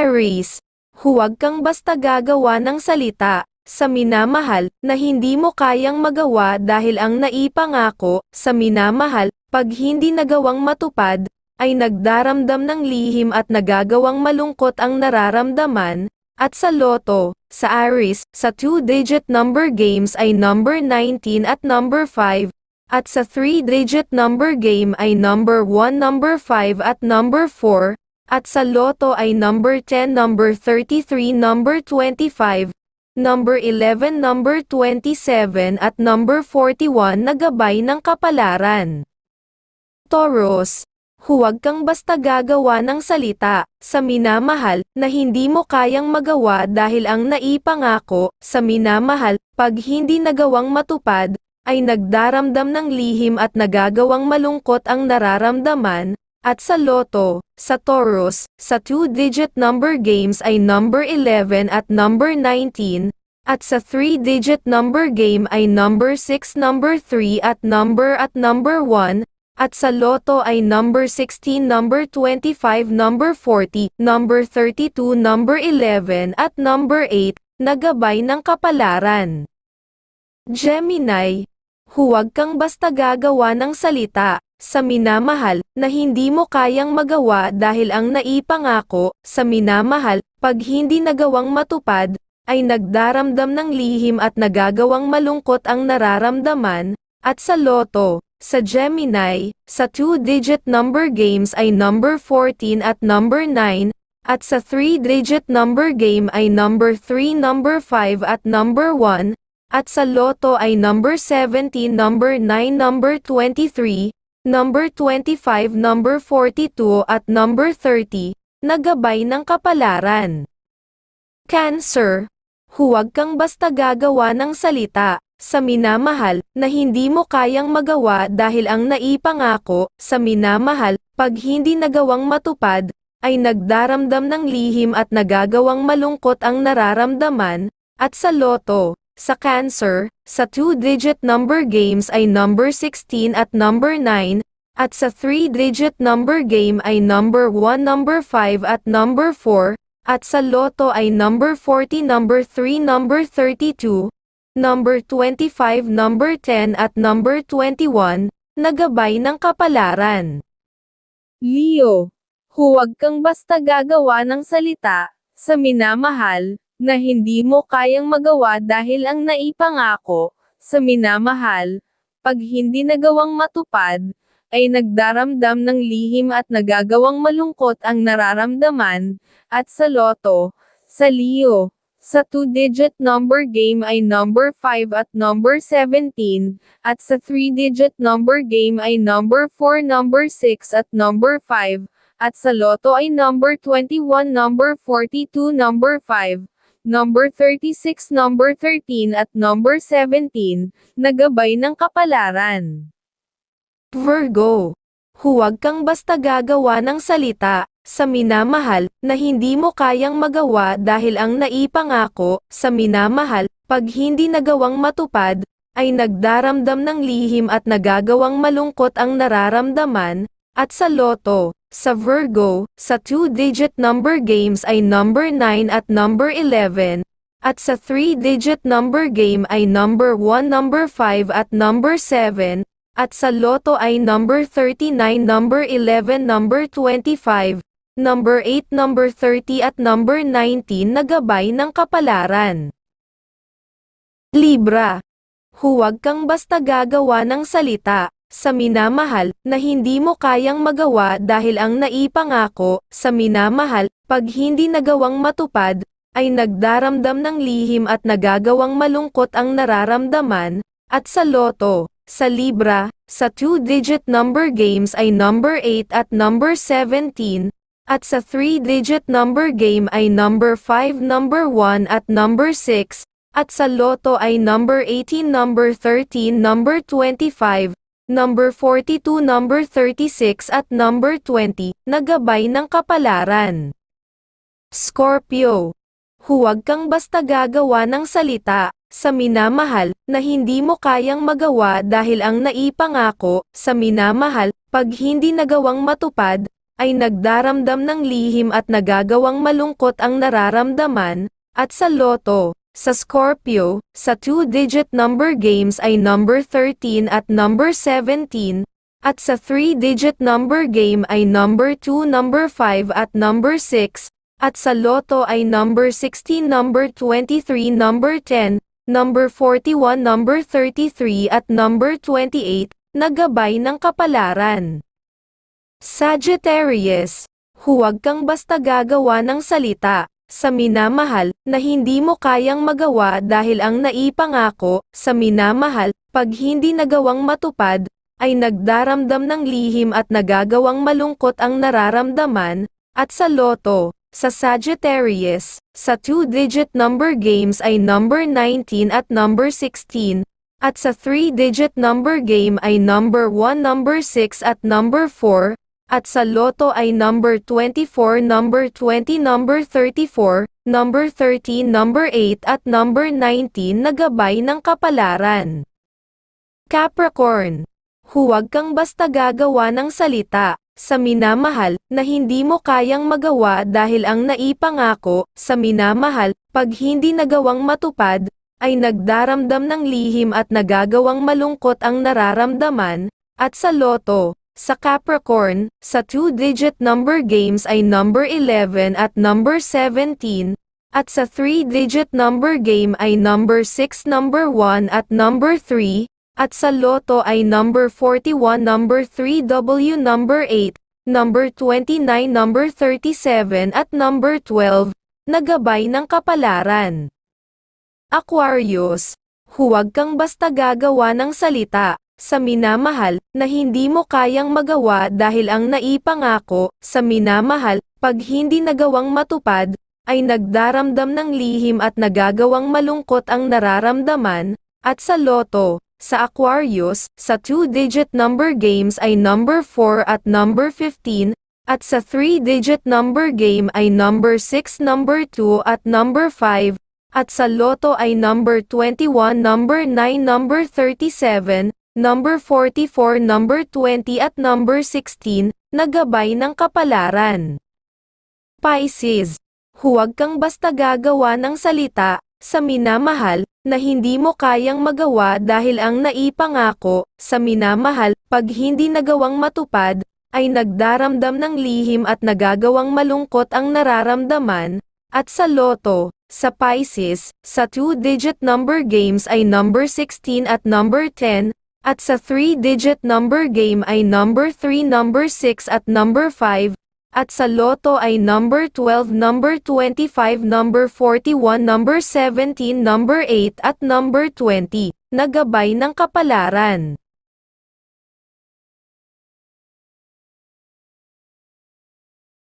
Aries, huwag kang basta gagawa ng salita, sa minamahal, na hindi mo kayang magawa dahil ang naipangako, sa minamahal, pag hindi nagawang matupad, ay nagdaramdam ng lihim at nagagawang malungkot ang nararamdaman, at sa loto, sa Aries, sa two-digit number games ay number 19 at number 5, at sa three-digit number game ay number 1, number 5 at number 4, at sa loto ay number 10, number 33, number 25, number 11, number 27 at number 41 na gabay ng kapalaran. Taurus, huwag kang basta gagawa ng salita, sa minamahal, na hindi mo kayang magawa dahil ang naipangako, sa minamahal, pag hindi nagawang matupad, ay nagdaramdam ng lihim at nagagawang malungkot ang nararamdaman, at sa loto, sa Taurus, sa two-digit number games ay number 11 at number 19, at sa three-digit number game ay number 6, number 3 at number at number 1, at sa loto ay number 16, number 25, number 40, number 32, number 11 at number 8, nagabay ng kapalaran. Gemini, huwag kang basta gagawa ng salita, sa minamahal, na hindi mo kayang magawa dahil ang naipangako, sa minamahal, pag hindi nagawang matupad, ay nagdaramdam ng lihim at nagagawang malungkot ang nararamdaman, at sa loto, sa Gemini, sa two-digit number games ay number 14 at number 9, at sa three-digit number game ay number 3, number 5 at number 1, at sa loto ay number 17, number 9, number 23, number 25, number 42 at number 30, nagabay ng kapalaran. Cancer, huwag kang basta gagawa ng salita, sa minamahal, na hindi mo kayang magawa dahil ang naipangako, sa minamahal, pag hindi nagawang matupad, ay nagdaramdam ng lihim at nagagawang malungkot ang nararamdaman, at sa loto, sa Cancer, sa two-digit number games ay number 16 at number 9, at sa three-digit number game ay number 1, number 5 at number 4, at sa Loto ay number 40, number 3, number 32, number 25, number 10 at number 21, nagabay ng kapalaran. Leo, huwag kang basta gagawa ng salita, sa minamahal, na hindi mo kayang magawa dahil ang naipangako, sa minamahal, pag hindi nagawang matupad, ay nagdaramdam ng lihim at nagagawang malungkot ang nararamdaman, at sa loto, sa Leo, sa two-digit number game ay number 5 at number 17, at sa three-digit number game ay number 4, number 6 at number 5, at sa loto ay number 21, number 42, number 5, number 36, number 13 at number 17, nagabay ng kapalaran. Virgo, huwag kang basta gagawa ng salita, sa minamahal, na hindi mo kayang magawa dahil ang naipangako, sa minamahal, pag hindi nagawang matupad, ay nagdaramdam ng lihim at nagagawang malungkot ang nararamdaman, at sa loto, sa Virgo, sa two-digit number games ay number 9 at number 11, at sa three-digit number game ay number 1, number 5 at number 7, at sa Loto ay number 39, number 11, number 25, number 8, number 30 at number 19 na ng kapalaran. Libra. Huwag kang basta gagawa ng salita, sa minamahal, na hindi mo kayang magawa dahil ang naipangako, sa minamahal, pag hindi nagawang matupad, ay nagdaramdam ng lihim at nagagawang malungkot ang nararamdaman, at sa loto, sa libra, sa two-digit number games ay number 8 at number 17, at sa three-digit number game ay number 5, number 1 at number 6, at sa loto ay number 18, number 13, number 25, number 42, number 36 at number 20, nagabay ng kapalaran. Scorpio. Huwag kang basta gagawa ng salita, sa minamahal, na hindi mo kayang magawa dahil ang naipangako, sa minamahal, pag hindi nagawang matupad, ay nagdaramdam ng lihim at nagagawang malungkot ang nararamdaman, at sa Loto, sa Scorpio, sa two-digit number games ay number 13 at number 17, at sa three-digit number game ay number 2, number 5 at number 6, at sa Loto ay number 16, number 23, number 10, number 41, number 33 at number 28, na gabay ng kapalaran. Sagittarius, huwag kang basta gagawa ng salita, sa minamahal, na hindi mo kayang magawa dahil ang naipangako, sa minamahal, pag hindi nagawang matupad, ay nagdaramdam ng lihim at nagagawang malungkot ang nararamdaman, at sa loto, sa Sagittarius, sa two-digit number games ay number 19 at number 16, at sa three-digit number game ay number 1, number 6 at number 4, at sa loto ay number 24, number 20, number 34, number 13, number 8 at number 19 na gabay ng kapalaran. Capricorn, huwag kang basta gagawa ng salita, sa minamahal, na hindi mo kayang magawa dahil ang naipangako, sa minamahal, pag hindi nagawang matupad, ay nagdaramdam ng lihim at nagagawang malungkot ang nararamdaman, at sa loto, sa Capricorn, sa two-digit number games ay number 11 at number 17, at sa three-digit number game ay number 6, number 1 at number 3, at sa loto ay number 41, number 3W, number 8, number 29, number 37 at number 12, na gabay ng kapalaran. Aquarius, huwag kang basta gagawa ng salita, sa minamahal, na hindi mo kayang magawa dahil ang naipangako, sa minamahal, pag hindi nagawang matupad, ay nagdaramdam ng lihim at nagagawang malungkot ang nararamdaman, at sa loto, sa Aquarius, sa two-digit number games ay number 4 at number 15, at sa three-digit number game ay number 6, number 2 at number 5, at sa loto ay number 21, number 9, number 37, number 44, number 20 at number 16, na gabay ng kapalaran. Pisces, huwag kang basta gagawa ng salita, sa minamahal, na hindi mo kayang magawa dahil ang naipangako, sa minamahal, pag hindi nagawang matupad, ay nagdaramdam ng lihim at nagagawang malungkot ang nararamdaman, at sa loto, sa Pisces, sa two-digit number games ay number 16 at number 10, at sa three-digit number game ay number 3, number 6 at number 5, at sa loto ay number 12, number 25, number 41, number 17, number 8 at number 20, na gabay ng kapalaran.